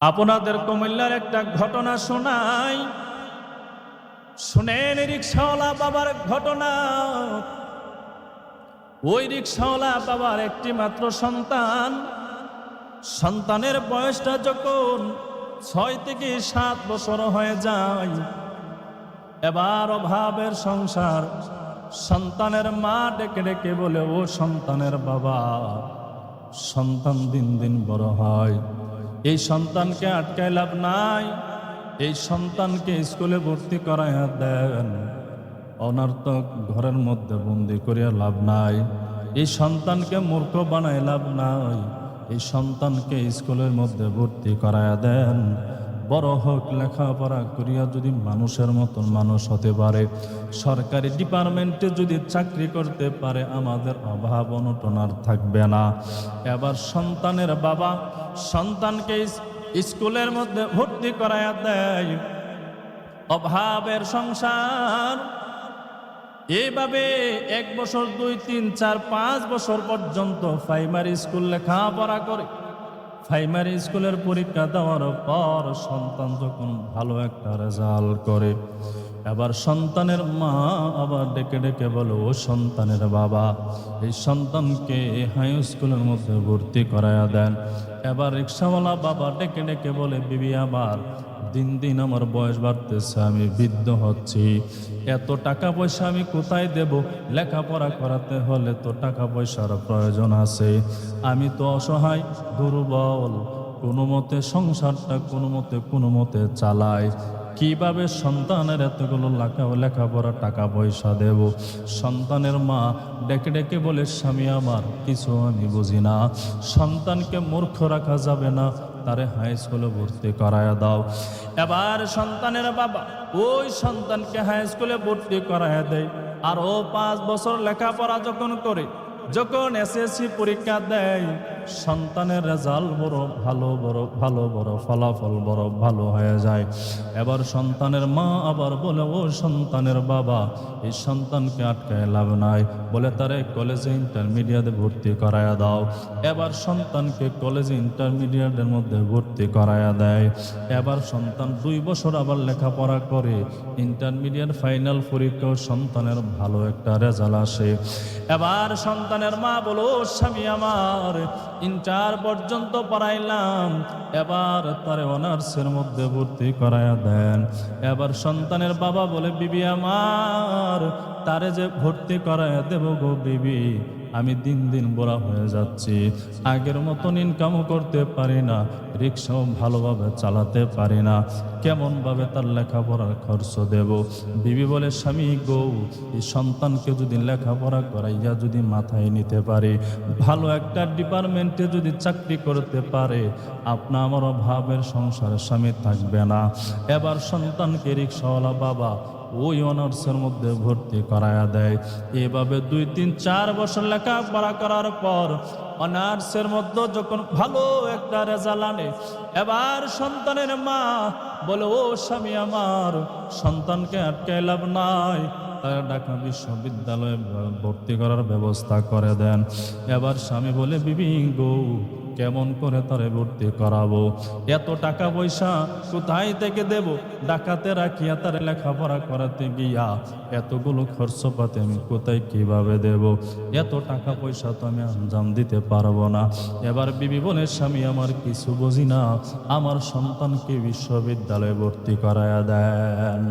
আপনাদের কুমিল্লার একটা ঘটনা শোনাই। শুনেন রিক্সাওয়ালা বাবার ঘটনা। ওই রিক্সাওয়ালা বাবার একটি মাত্র সন্তান। সন্তানের বয়সটা যখন ছয় থেকে সাত বছর হয়ে যায়, এবার অভাবের সংসার। সন্তানের মা ডেকে ডেকে বলে, ও সন্তানের বাবা, সন্তান দিন দিন বড় হয়। এই সন্তানকে আটকায় লাভ নাই। এই সন্তানকে স্কুলে ভর্তি করাইয়া দেন। অনর্থক ঘরের মধ্যে বন্দি করিয়া লাভ নাই। এই সন্তানকে মূর্খ বানায় লাভ নাই। এই সন্তানকে স্কুলের মধ্যে ভর্তি করাইয়া দেন। বড় হোক, লেখাপড়া করিয়া যদি মানুষের মতন মানুষ হতে পারে, সরকারি ডিপার্টমেন্টে যদি চাকরি করতে পারে, আমাদের অভাব অনটন আর থাকবে না। এবার সন্তানের বাবা সন্তানকে স্কুলের মধ্যে ভর্তি করাইয়া দেয়। অভাবের সংসার। এইভাবে এক বছর, দুই, তিন, চার, পাঁচ বছর পর্যন্ত প্রাইমারি স্কুল লেখাপড়া করে প্রাইমারি স্কুলের পরীক্ষা দেওয়ার পর সন্তান যখন ভালো একটা রেজাল্ট করে এবার সন্তানের মা আবার ডেকে ডেকে বলো, ও সন্তানের বাবা, এই সন্তানকে হাই স্কুলের মধ্যে ভর্তি করাইয়া দেন। এবার রিক্সাওয়ালা বাবা ডেকে ডেকে বলে, বিবি আবার দিন দিন আমার বয়স বাড়তেছে, আমি বৃদ্ধ হচ্ছি। এত টাকা পয়সা আমি কোথায় দেব? লেখাপড়া করাতে হলে তো টাকা পয়সার প্রয়োজন আছে। আমি তো অসহায়, দুর্বল কোনো মতে সংসারটা কোনো মতে কোনো মতে চালাই। কীভাবে সন্তানের এতগুলো লেখা লেখাপড়া টাকা পয়সা দেব? সন্তানের মা ডেকে ডেকে বলে, স্বামী আমার, কিছু আমি বুঝি না। সন্তানকে মূর্খ রাখা যাবে না। তারে হাই স্কুলে ভর্তি করায়া দাও। এবার সন্তানের বাবা ওই সন্তানকে হাই স্কুলে ভর্তি করায়া দেয়। আর ও পাঁচ বছর লেখাপড়া যখন করে যখন এসএসসি পরীক্ষা দেয়, সন্তানের রেজাল্ট বড় ভালো বড় ভালো, বড় ফলাফল বড় ভালো হয়ে যায়। এবার সন্তানের মা আবার বলে, ও সন্তানের বাবা, এই সন্তানকে আটকায় লাভ নাই। বলে, তারে কলেজে ইন্টারমিডিয়েটে ভর্তি করায়া দাও। এবার সন্তানকে কলেজে ইন্টারমিডিয়েটের মধ্যে ভর্তি করায়া দেয়। এবার সন্তান দুই বছর আবার লেখাপড়া করে ইন্টারমিডিয়েট ফাইনাল পরীক্ষাও সন্তানের ভালো একটা রেজাল্ট আসে। এবার সন্তানের মা বলো, স্বামী আমার, ইন্টার পর্যন্ত পড়াইলাম, এবার তারে অনার্সের মধ্যে ভর্তি করায়া দেন। এবার সন্তানের বাবা বলে, বিবি আমার, তারে যে ভর্তি করায়া দেব গো বিবি। আমি দিন দিন বড়া হয়ে যাচ্ছি। আগের মতন ইনকামও করতে পারি না, রিক্সাও ভালোভাবে চালাতে পারি না। কেমনভাবে তার লেখাপড়ার খরচ দেব? বিবি বলে, স্বামী গৌ, এই সন্তানকে যদি লেখাপড়া করাইয়া যদি মাথায় নিতে পারে, ভালো একটা ডিপার্টমেন্টে যদি চাকরি করতে পারে, আপনা আমার অভাবের সংসারে স্বামী থাকবে না। এবার সন্তানকে রিক্সাওয়ালা বাবা ওই অনার্সের মধ্যে ভর্তি করায়া দেয়। এভাবে দুই, তিন, চার বছর লেখাপড়া করার পর অনার্সের মধ্যে যখন ভালো একটা রেজাল্ট আনে, এবার সন্তানের মা বলে, ও স্বামী আমার, সন্তানকে আটকাইলাম নাই ঢাকা বিশ্ববিদ্যালয়ে ভর্তি করার ব্যবস্থা করে দেন। এবার স্বামী বলে, বিবি গো, কেমন করে তারে ভর্তি করাবো? এত টাকা পয়সা কোথায় থেকে দেব? ডাকাতে রাখিয়া তারে লেখাপড়া করাতে গিয়া এতগুলো খরচপাতি আমি কোথায় কীভাবে দেব? এত টাকা পয়সা তো আমি আঞ্জাম দিতে পারব না। এবার বিবি বলে, স্বামী, আমার কিছু বুঝি না। আমার সন্তানকে বিশ্ববিদ্যালয়ে ভর্তি করায়া দেন।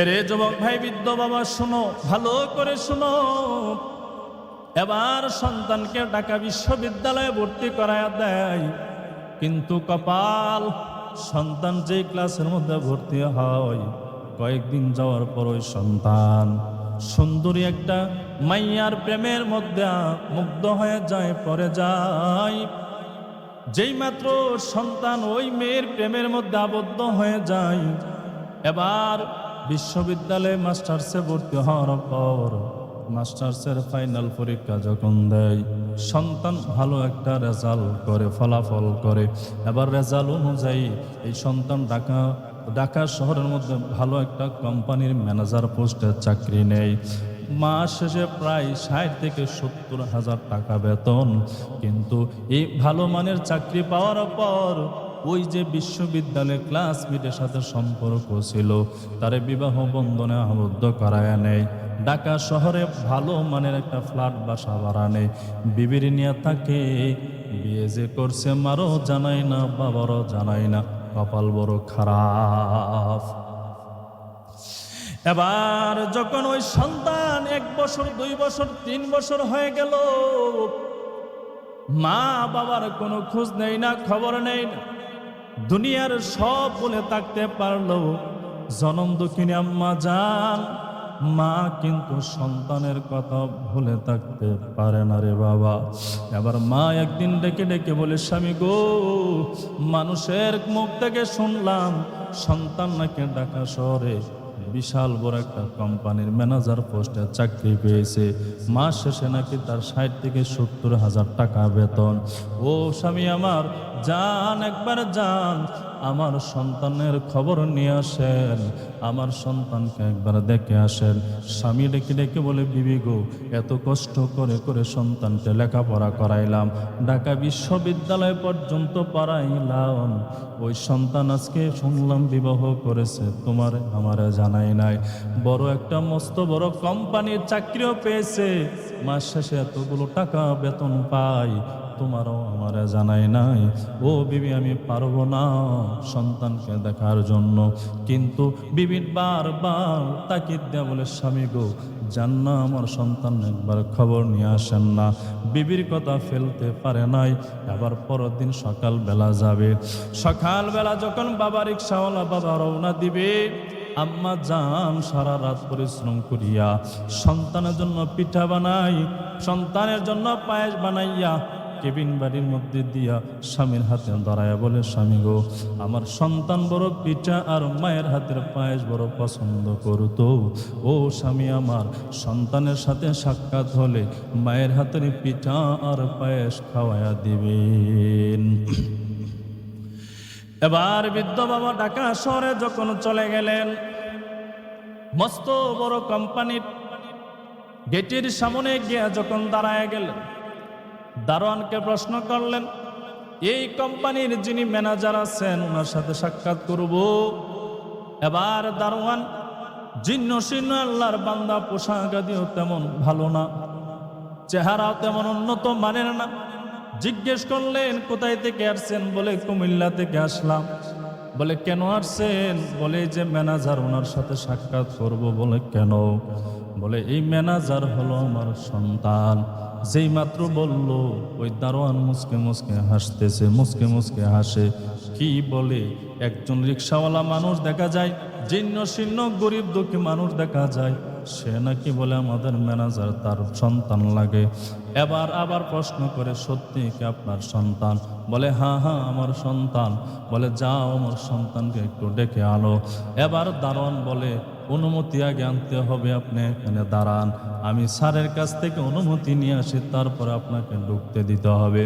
এরে যুবক ভাই, বৃদ্ধ বাবা, শোনো, ভালো করে শোনো। এবার সন্তানকে ঢাকা বিশ্ববিদ্যালয়ে ভর্তি করায়া দেয়। কিন্তু কপাল, সন্তান যে ক্লাসের মধ্যে ভর্তি হয়, কয়েকদিন যাওয়ার পর ওই সন্তান সুন্দরী একটা মাইয়ার প্রেমের মধ্যে মুগ্ধ হয়ে যায় পরে যায়। যেই মাত্র সন্তান ওই মেয়ের প্রেমের মধ্যে আবদ্ধ হয়ে যায়, এবার বিশ্ববিদ্যালয়ে মাস্টার্সে ভর্তি হওয়ার পর মাস্টার্সের ফাইনাল পরীক্ষা যখন দেয়, সন্তান ভালো একটা রেজাল্ট করে, ফলাফল করে। এবার রেজাল্ট অনুযায়ী এই সন্তান ঢাকা ঢাকা শহরের মধ্যে ভালো একটা কোম্পানির ম্যানেজার পোস্টে চাকরি নেয়। মাস শেষে প্রায় ষাট থেকে সত্তর হাজার টাকা বেতন। কিন্তু এই ভালো মানের চাকরি পাওয়ার পর ওই যে বিশ্ববিদ্যালয়ে ক্লাসমেটের সাথে সম্পর্ক ছিল, তারে বিবাহ বন্ধনে আবদ্ধ করায় নেয় ঢাকা শহরে ভালো মানের একটা ফ্ল্যাট বাসা ভাড়া নেই বিবির নিয়ে তাকে বিয়ে যে করছে মারও জানাই না, বাবারও জানাই না, কপাল বড় খারাপ। এবার যখন ওই সন্তান এক বছর, দুই বছর, তিন বছর হয়ে গেল মা বাবার কোনো খোঁজ নেই না, খবর নেই না। দুনিয়ার সব বলে থাকতে পারল। জনম দক্ষিণে আম্মা যান মা কিন্তু সন্তানের কথা ভুলে থাকতে পারে না রে বাবা। এবার মা একদিন ডেকে ডেকে বলে, স্বামী গো, মানুষের মুখ থেকে শুনলাম, সন্তান নাকি ডাকা শহরে বিশাল বড় একটা কোম্পানির ম্যানেজার পোস্টে চাকরি পেয়েছে। মাস শেষে নাকি তার ষাট থেকে সত্তর হাজার টাকা বেতন। ও স্বামী আমার, যান, একবার যান। আমার সন্তানের খবর নিয়ে আসেন। আমার সন্তানকে একবার দেখে আসেন। স্বামী ডেকে ডেকে বলে, বিবি গো, এত কষ্ট করে করে সন্তানকে লেখাপড়া করাইলাম। ঢাকা বিশ্ববিদ্যালয় পর্যন্ত পড়াইলাম ওই সন্তান আজকে শুনলাম বিবাহ করেছে। তোমার আমার জানাই নাই। বড় একটা মস্ত বড় কোম্পানির চাকরিও পেয়েছে। মাস শেষে এতগুলো টাকা বেতন পাই। তোমারও আমার জানাই নাই। ও বিবি, আমি পারব না সন্তানকে দেখার জন্য। কিন্তু বিবির বারবার তাকিদ দেয়া বলে, স্বামী গো যান না আমার সন্তান একবার খবর নিয়ে আসেন না। বিবির কথা ফেলতে পারে নাই, আবার পরের দিন সকালবেলা যাবে। সকালবেলা যখন বাবা রিক্সাওয়ালা বাবা রওনা দিবে, আম্মা যান সারা রাত পরিশ্রম করিয়া সন্তানের জন্য পিঠা বানাই সন্তানের জন্য পায়েস বানাইয়া কেবিন বাড়ির মধ্যে দিয়া স্বামীর হাতে দাঁড়ায় বলে, স্বামী গো, আমার সন্তান বড় পিঠা আর মায়ের হাতের পায়েস বড় পছন্দ করতো। ও স্বামী আমার, সন্তানের সাথে সাক্ষাৎ হলে মায়ের হাতের পিঠা আর পায়েস খাওয়ায়া দিবেন। এবার বৃদ্ধ বাবা ঢাকা শহরে যখন চলে গেলেন, মস্ত বড় কোম্পানির গেটের সামনে গিয়া যখন দাঁড়ায় গেলেন দারোয়ানকে প্রশ্ন করলেন, এই কোম্পানির যিনি ম্যানেজার আছেন, ওনার সাথে সাক্ষাৎ করব? এবার দারোয়ান, জিন্ন শীর্ণ আল্লাহর বান্দা, পোশাক আদিও তেমন ভালো না, চেহারাও তেমন উন্নত মানের না। জিজ্ঞেস করলেন, কোথায় থেকে আসছেন? বলে, কুমিল্লা থেকে আসলাম। বলে, কেন আসছেন? বলে, যে ম্যানেজার, ওনার সাথে সাক্ষাৎ করব। বলে, কেন? বলে, এই ম্যানেজার হলো আমার সন্তান। যেই মাত্র বলল, ওই দারোয়ান মুসকে মুসকে হাসতেছে, মুসকে মুসকে হাসে। কি বলে? একজন রিক্সাওয়ালা মানুষ দেখা যায়, জীর্ণ শীর্ণ গরিব দুঃখী মানুষ দেখা যায়। সে নাকি বলে, আমাদের ম্যানেজার তার সন্তান লাগে। এবার আবার প্রশ্ন করে, সত্যি কি আপনার সন্তান? বলে হ্যাঁ হ্যাঁ আমার সন্তান। বলে, যাও, আমার সন্তানকে একটু ডেকে আনো। এবার দারোয়ান বলে অনুমতি আগে আনতে হবে আপনি। এখানে দাঁড়ান। আমি স্যারের কাছ থেকে অনুমতি নিয়ে আসি, তারপরে আপনাকে ঢুকতে দিতে হবে।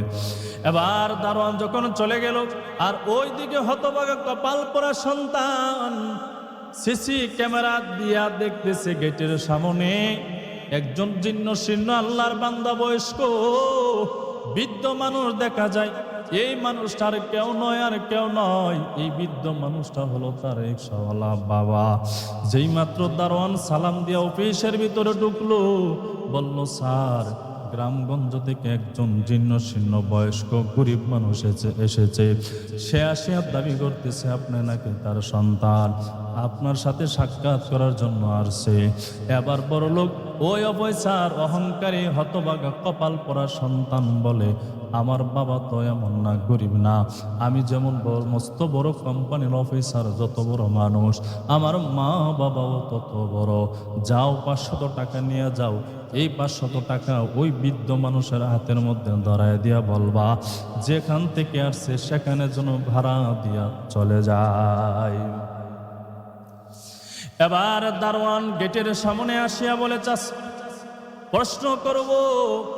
এবার দারোয়ান যখন চলে গেল, আর ওই দিকে হতভাগা কপাল পরা সন্তান সিসি ক্যামেরা দিয়া দেখতেছে গেটের সামনে একজন জীর্ণ শীর্ণ আল্লাহর বান্দা বয়স্ক, বৃদ্ধ মানুষ দেখা যায়। এই মানুষটার কেউ নয় আর কেউ নয়, এই বৃদ্ধ মানুষটা হলো তার এক রিক্সাওয়ালা বাবা। যেই মাত্র দারোয়ান সালাম দিয়া অফিসের ভিতরে ঢুকলো, বলল, স্যার, গ্রামগঞ্জ থেকে একজন জীর্ণ শীর্ণ বয়স্ক গরিব মানুষ এসেছে। সে আসিয়া দাবি করতেছে, আপনি নাকি তার সন্তান? আপনার সাথে সাক্ষাৎ করার জন্য আসছে। এবার বড় লোক ওই অবৈসার অহংকারী হতবাগা কপাল পরা সন্তান বলে, আমার বাবা তো এমন না, গরিব না। আমি যেমন মস্ত বড় কোম্পানির অফিসার যত বড় মানুষ। আমার মা বাবাও তত বড়। যাও, পাঁচশত টাকা নিয়ে যাও। এই পাঁচশত টাকা ওই বৃদ্ধ মানুষের হাতের মধ্যে ধরায় দিয়া বলবা, যেখান থেকে আসছে, সেখানে যেন ভাড়া দিয়া চলে যায়। এবার দারোয়ান গেটের সামনে আসিয়া বলে চাষ প্রশ্ন করব,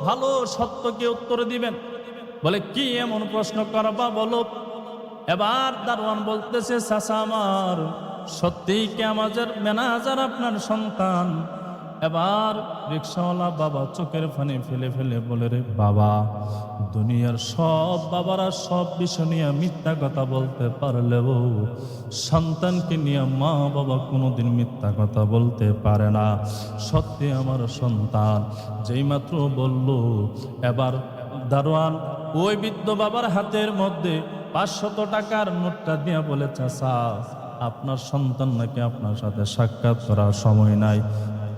ভালো সত্যকে উত্তর দিবেন? বলে, কি এমন প্রশ্ন করবা বলো? এবার দারোয়ান বলতেছে চাষা আমার সত্যিই কি আমাদের ম্যানেজার আপনার সন্তান? এবার রিক্সাওয়ালা বাবা চোখের পানি ফেলে ফেলে বলে, রে বাবা, দুনিয়ার সব বাবারা সব বিষয় নিয়ে মিথ্যা কথা বলতে পারলেও সন্তানকে নিয়ে মা বাবা কোনোদিন মিথ্যা কথা বলতে পারে না। সত্যি আমার সন্তান, যেই মাত্র বলল, এবার দারোয়ান ওই বৃদ্ধ বাবার হাতের মধ্যে পাঁচশত টাকার নোটটা দিয়া বলে চাষা আপনার সন্তান নাকি আপনার সাথে সাক্ষাৎ করার সময় নাই।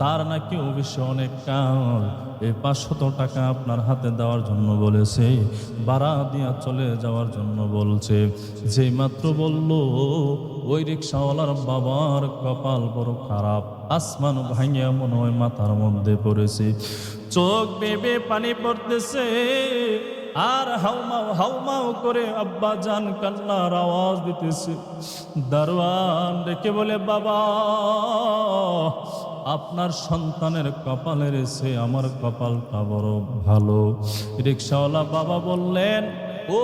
তার নাকি অবশ্যই অনেক কাল? এই পাঁচশত টাকা আপনার হাতে দেওয়ার জন্য বলেছে বাড়া দিয়া চলে যাওয়ার জন্য বলছে। যেই মাত্র বলল, ওই রিক্সাওয়ালার বাবার কপাল বড় খারাপ, আসমান ভাঙিয়া মনে হয় মাথার মধ্যে পড়েছে। চোখ বেবে পানি পড়তেছে, আর হাউমাও হাউমাও করে আব্বা জান কান্নার আওয়াজ দিতেছে। দারোয়ান ডেকে বলে, বাবা আপনার সন্তানের কপালের সে আমার কপালটা বড় ভালো। রিক্সাওয়ালা বাবা বললেন, ও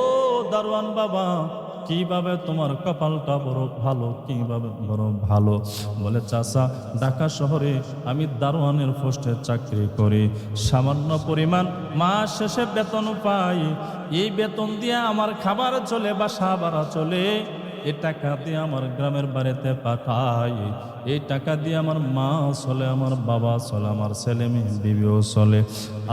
দারোয়ান বাবা, কীভাবে তোমার কপালটা বড় ভালো, কীভাবে বড় ভালো? বলে, চাচা, ঢাকা শহরে আমি দারোয়ানের পোস্টে চাকরি করি। সামান্য পরিমাণ মাস শেষে বেতন পাই। এই বেতন দিয়ে আমার খাবার চলে বা ভাড়া চলে। এই টাকা দিয়ে আমার গ্রামের বাড়িতে পাঠাই। এই টাকা দিয়ে আমার মা চলে, আমার বাবা চলে, আমার ছেলে মেয়ে, বিবিও চলে।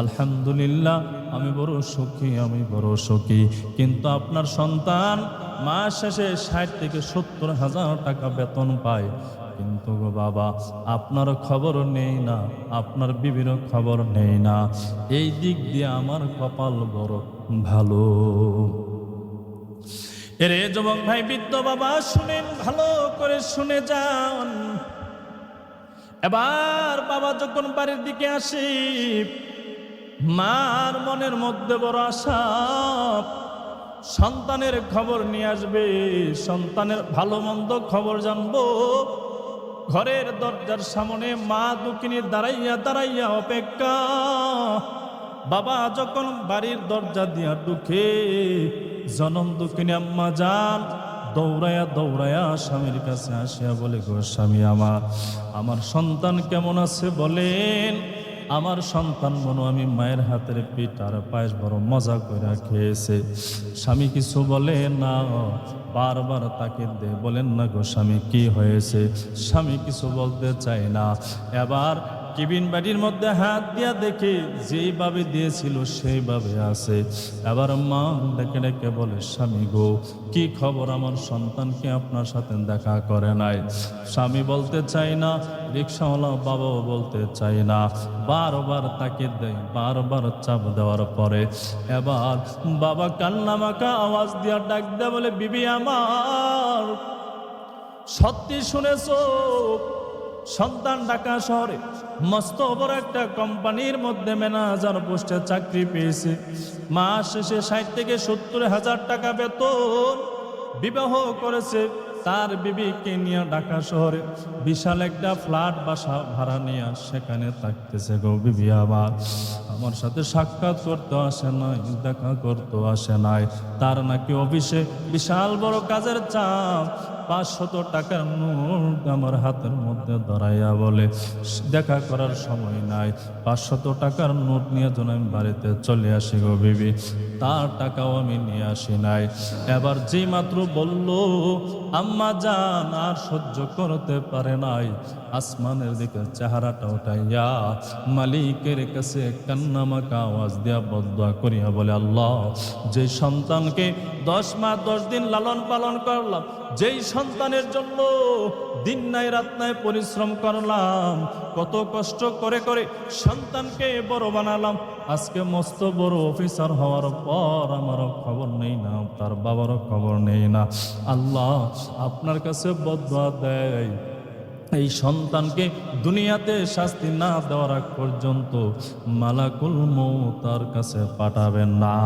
আলহামদুলিল্লাহ, আমি বড় সুখী, আমি বড় সুখী। কিন্তু আপনার সন্তান মাস শেষে ষাট থেকে সত্তর হাজার টাকা বেতন পায়। কিন্তু গো বাবা, আপনার খবর নেই না, আপনার বিবির খবর নেই না। এই দিক দিয়ে আমার কপাল বড় ভালো। এরে যুবক ভাই, বৃদ্ধ বাবা, শুনেন, ভালো করে শুনে যান। এবার বাবা যখন বাড়ির দিকে আসি, মার মনের মধ্যে বড় আশা, সন্তানের খবর নিয়ে আসবে, সন্তানের ভালো মন্দ খবর জানব। ঘরের দরজার সামনে মা দুকিনি দাঁড়াইয়া দাঁড়াইয়া অপেক্ষা। বাবা যখন বাড়ির দরজা দিয়া ঢুকে জনম দুঃখিনী আম্মা যান দৌড়ায়া দৌড়ায়া স্বামীর কাছে আসিয়া বলে, গো স্বামী আমার আমার সন্তান কেমন আছে বলেন? আমার সন্তান মনো আমি মায়ের হাতের পিঠ আর পায়েস বড় মজা করে খেয়েছে। স্বামী কিছু বলে, না, বারবার তাকে দে। বলেন, না গো স্বামী, কি হয়েছে? স্বামী কিছু বলতে চায় না। এবার কেবিন বাড়ির মধ্যে হাত দিয়া দেখে যেইভাবে দিয়েছিল সেইভাবে আছে। এবার মা ডেকে ডেকে বলে, স্বামী গো, কি খবর? আমার সন্তানকে আপনার সাথে দেখা করে নাই? স্বামী বলতে চাই না, রিক্সাওয়ালা বাবাও বলতে চাই না। বারবার তাকে দেয়, বারবার চাপ দেওয়ার পরে এবার বাবা কান্নামাকা আওয়াজ দিয়া ডাক দেয়, বলে, বিবি আমার, সত্যি শুনেছো? সন্তান ঢাকা শহরে মস্ত বড় একটা কোম্পানির মধ্যে ম্যানেজার পোস্টে চাকরি পেয়েছে। মাস শেষে ষাট থেকে সত্তর হাজার টাকা বেতন বিবাহ করেছে তার বিবিকে নিয়ে ঢাকা শহরে। বিশাল একটা ফ্ল্যাট, বাসা ভাড়া নিয়ে সেখানে থাকতেছে গো বিবি আবার আমার সাথে সাক্ষাৎ করতে আসে নাই, দেখা করতে আসে নাই। তার নাকি অফিসে বিশাল বড় কাজের চাপ। পাঁচশত টাকার নোট আমার হাতের মধ্যে ধরাইয়া বলে, দেখা করার সময় নাই, পাঁচশত টাকার নোট নিয়ে যেন আমি বাড়িতে চলে আসি গো বিবি, তার টাকাও আমি নিয়ে আসি নাই। এবার যে মাত্র বলল, আম্মা যান, আর সহ্য করতে পারে নাই। আসমানের দিকে চেহারাটা উঠাইয়া মালিকের কাছে কান্নামাকা আওয়াজ দিয়া বদয়া করিয়া বলে, আল্লাহ যে সন্তানকে দশ মাস দশ দিন লালন পালন করলাম, যেই সন্তানের জন্য দিন নাই রাত নাই পরিশ্রম করলাম, কত কষ্ট করে করে সন্তানকে বড় বানালাম, আজকে মস্ত বড় অফিসার হওয়ার পর আমারও খবর নেই না, তার বাবারও খবর নেই না। আল্লাহ, আপনার কাছে বদয়া দেয়। এই সন্তানকে দুনিয়াতে শাস্তি না দেওয়ার আগ পর্যন্ত মালাকুল তার কাছে পাঠাবেন না।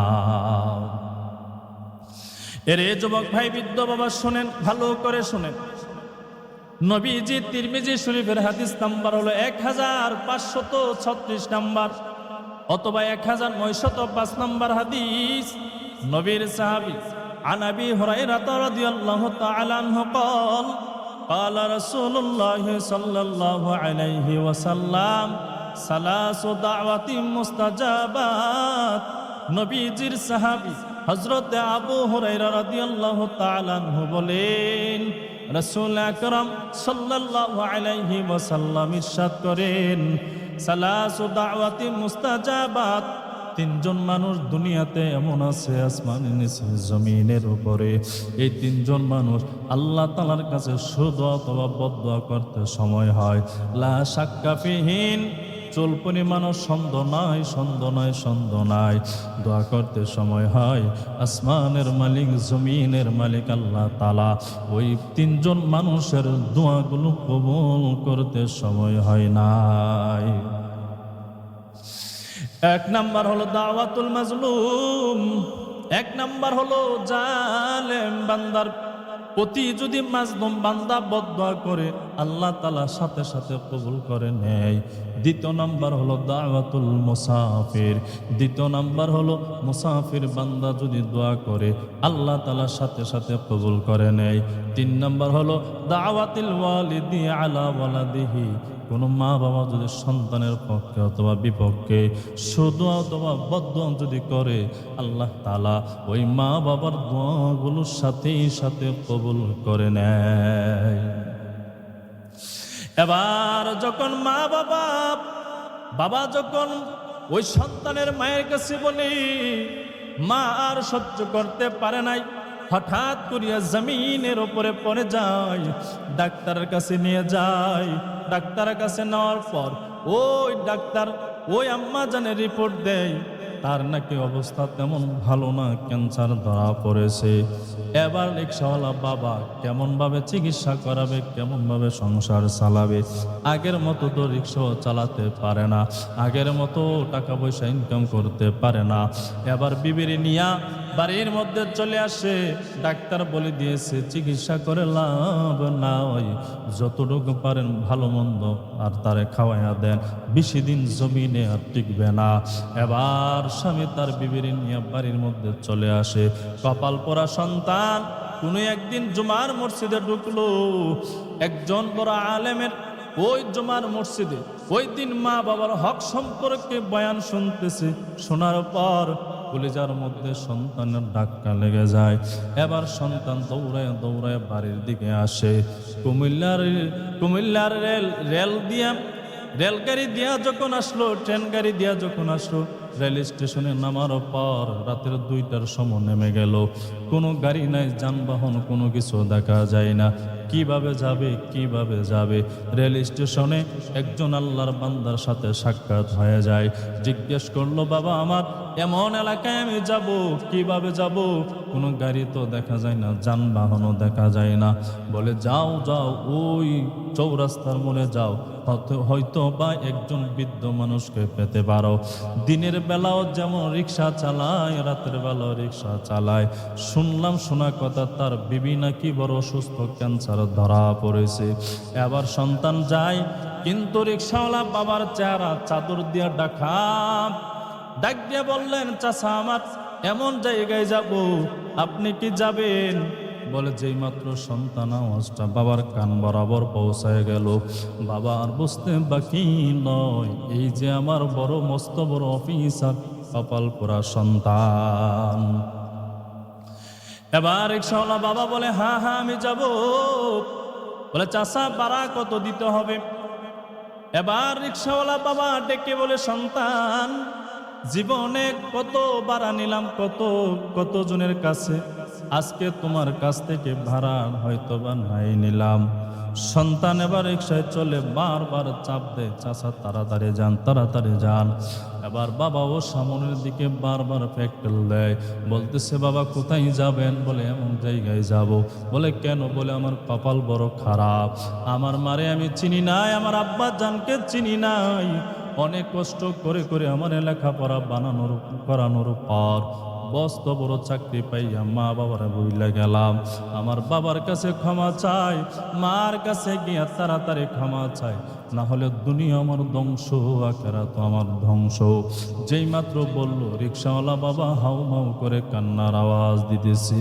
এর এ যুবক ভাই, বৃদ্ধ বাবা শোনেন, ভালো করে শোনেন। নবীজি তিরমিজি শরীফের হাদিস নাম্বার হলো এক হাজার পাঁচশত ছত্রিশ নাম্বার অথবা এক হাজার নয়শত পাঁচ নাম্বার হাদিস। নবীর সাহাবি আনাবি হরাইরাত রাদিয়াল্লাহু তাআলা আনহু قال قال رسول الله صلى الله عليه وسلم ثلاث دعوات مستجابات নবীজির সাহাবী হযরত আবু হুরায়রা রাদিয়াল্লাহু তাআলা আনহু বলেন রাসূল আকরাম সাল্লাল্লাহু আলাইহি ওয়াসাল্লাম ইরশাদ করেন সালাসু দাওয়াতি মুস্তাজাবাত তিনজন মানুষ দুনিয়াতে এমন আছে আসমানের নিচে, জমিনের উপরে। এই তিনজন মানুষ আল্লাহ তালার কাছে শুধু অথবা বদ্ধ করতে সময় হয়। লা সাক্কাফিহীন চুলপনি মানুষ সন্দ নাই সন্দ নাই সন্দ নাই। দোয়া করতে সময় হয়। আসমানের মালিক, জমিনের মালিক আল্লাহ তালা ওই তিনজন মানুষের দোয়াগুলো কবুল করতে সময় হয় নাই। এক নাম্বার হলো দাওয়াতুল মাজলুম, এক নাম্বার হলো জালেম বান্দার প্রতি যদি মাজলুম বান্দা বদয়া করে আল্লাহ তালা সাথে সাথে কবুল করে নেয়। দ্বিতীয় নাম্বার হলো দাওয়াতুল মুসাফির। দ্বিতীয় নাম্বার হলো মুসাফির বান্দা যদি দোয়া করে, আল্লাহ তালা সাথে সাথে কবুল করে নেয়। তিন নাম্বার হলো দাওয়াতিল ওয়ালিদি আলা ওয়ালাদিহি। কোনো মা বাবা যদি সন্তানের পক্ষে অথবা বিপক্ষে শুধু অথবা বদ্ধ যদি করে, আল্লাহ তালা ওই মা বাবার দোয়াগুলোর সাথেই সাথে কবুল করে নেয়। এবার যখন মা বাবা বাবা যখন ওই সন্তানের মায়ের কাছে বলি, মা আর সহ্য করতে পারে নাই, হঠাৎ করিয়া জমিনের ওপরে পড়ে যায়, ডাক্তারের কাছে নিয়ে যায়, ডাক্তারের কাছে নেওয়ার পর ওই ডাক্তার ওই আম্মা জানে রিপোর্ট দেয় তার নাকি অবস্থা তেমন ভালো না ক্যান্সার ধরা পড়েছে। এবার রিক্সাওয়ালা বাবা কেমনভাবে চিকিৎসা করাবে, কেমনভাবে সংসার চালাবে? আগের মতো তো রিক্সাও চালাতে পারে না, আগের মতো টাকা পয়সা ইনকাম করতে পারে না। এবার বিবির নিয়া বাড়ির মধ্যে চলে আসে, ডাক্তার বলে দিয়েছে, চিকিৎসা করে লাভ না নাই। যতটুকু পারেন ভালো মন্দ আর তারে খাওয়াইয়া দেন। বেশি দিন জমিনে আর টিকবে না। এবার স্বামী তার বিবির নিয়ে বাড়ির মধ্যে চলে আসে। কপাল পরা সন্তান, কোনো একদিন জুমার মসজিদে ঢুকলো। একজন বড় আলেমের ওই জমার মসজিদে, ওই দিন মা বাবার হক সম্পর্কে বয়ান শুনতেছে। শোনার পর কলিজার মধ্যে সন্তানের ধাক্কা লেগে যায়। এবার সন্তান দৌড়ায় দৌড়ায় বাড়ির দিকে আসে। কুমিল্লার কুমিল্লার রেল রেল দিয়া, রেলগাড়ি দিয়া যখন আসলো ট্রেন গাড়ি দিয়া যখন আসলো রেল স্টেশনে নামার পর রাতের দুইটার সময় নেমে গেল। কোনো গাড়ি নাই, যানবাহন, কোনো কিছু দেখা যায় না। কীভাবে যাবে কীভাবে যাবে? রেল স্টেশনে একজন আল্লাহর বান্দার সাথে সাক্ষাৎ হয়ে যায়। জিজ্ঞেস করল, বাবা, আমার এমন এলাকায় আমি যাব, কীভাবে যাব? কোনো গাড়ি তো দেখা যায় না, যানবাহনও দেখা যায় না। বলে, যাও যাও, ওই চৌরাস্তার মোড়ে যাও হয়তো- বা একজন বৃদ্ধ মানুষকে পেতে পারো। দিনের বেলাও যেমন রিক্সা চালায়, রাতের বেলাও রিক্সা চালায়। শুনলাম শোনা কথা, তার বিবি নাকি বড় অসুস্থ, ক্যান্সার ধরা পড়েছে। এবার সন্তান যায়, কিন্তু রিক্সাওয়ালা বাবার চেহারা চাদর দিয়া ডাকা। ডাক দিয়ে বললেন চাষা আমার এমন জায়গায় যাব, আপনি কি যাবেন? বলে, যেই মাত্র সন্তান, আওয়াজটা বাবার কান বরাবর পৌঁছায় গেল। বাবা আর বুঝতে বাকি নয়, এই যে আমার বড় মস্ত বড় অফিসার, কপাল পোড়া সন্তান। এবার রিক্সাওয়ালা বাবা বলে হ্যাঁ হ্যাঁ আমি যাব। বলে চাষা বাড়া কত দিতে হবে? এবার রিক্সাওয়ালা বাবা ডেকে বলে, সন্তান, জীবনে কত বাড়া নিলাম, কত কত জনের কাছে? আজকে তোমার কাছ থেকে ভাড়া হয়তো বা নাই নিলাম। সন্তান এবার রিক্সায় চলে বারবার চাপ দেয় চাষা তাড়াতাড়ি যান তাড়াতাড়ি যান। এবার বাবা বাবাও সামনের দিকে বারবার ফ্যাক্টল দেয়, বলতেছে, বাবা, কোথায় যাবেন? বলে, এমন জায়গায় যাব। বলে, কেন? বলে, আমার কপাল বড় খারাপ। আমার মারে আমি চিনি নাই, আমার আব্বা জানকে চিনি নাই। অনেক কষ্ট করে করে আমার লেখাপড়া বানানোর, করানোর পর বস্ত বড় চাকরি পাইয়া মা বাবার বইলে গেলাম। আমার বাবার কাছে ক্ষমা চাই, মার কাছে গিয়া তাড়াতাড়ি ক্ষমা চাই। না হলে দুনিয়া আমার ধ্বংস, আখেরা তো আমার ধ্বংস। যেই মাত্র বলল, রিক্সাওয়ালা বাবা, হাউ মাউ করে কান্নার আওয়াজ দিতেছি।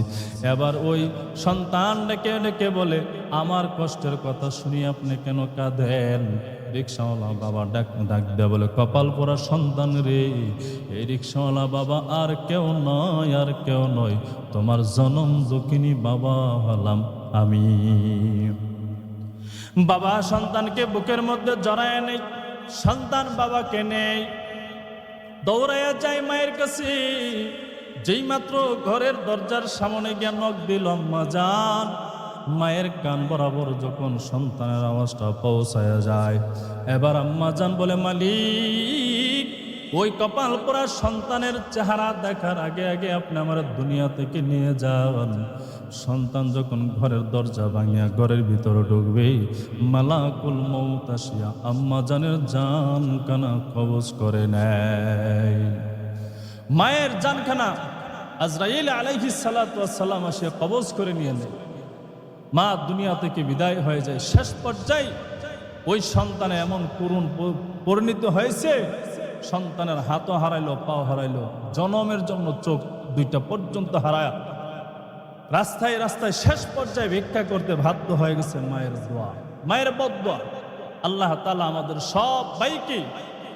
এবার ওই সন্তান ডেকে ডেকে বলে, আমার কষ্টের কথা শুনি আপনি কেন কাঁদেন? রিক্সাওয়ালা বাবা ডাক ডাক দেয়া বলে, কপাল পরা সন্তান রে এই রিক্সাওয়ালা বাবা আর কেউ নয়, আর কেউ নয়। তোমার জনম দুঃখিনী বাবা হলাম আমি। বাবা সন্তানকে বুকের মধ্যে জড়ায় নেই সন্তান বাবাকে নেই দৌড়াইয়া যায় মায়ের কাছে। যেই মাত্র ঘরের দরজার সামনে গিয়ে নখ দিল যান। মায়ের কান বরাবর যখন সন্তানের আওয়াজটা পৌঁছায়া যায়, এবার আম্মা যান বলে, মালিক, ওই কপাল পরা সন্তানের চেহারা দেখার আগে আগে আপনি আমার দুনিয়া থেকে নিয়ে যান। সন্তান যখন ঘরের দরজা ভাঙিয়া ঘরের ভিতরে ঢুকবে, মালাকুল মৌত আসিয়া আম্মা জানের জান কানা কবজ করে নেয়। মায়ের জানখানা আজরাইল আলাইহি সালাম আসিয়া কবজ করে নিয়ে নেয়। মা দুনিয়া থেকে বিদায় হয়ে যায়। শেষ পর্যায়ে ওই সন্তানে এমন করুণ পরিণত হয়েছে, সন্তানের হাতও হারাইলো, পাও হারাইলো। জনমের জন্য চোখ দুইটা পর্যন্ত হারায়। রাস্তায় রাস্তায় শেষ পর্যায়ে ভিক্ষা করতে বাধ্য হয়ে গেছে মায়ের দোয়া। মায়ের বদোয়া আল্লাহ তালা আমাদের সব ভাইকে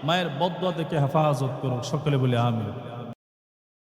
মায়ের বদোয়া থেকে হেফাজত করুক। সকলে বলে আমি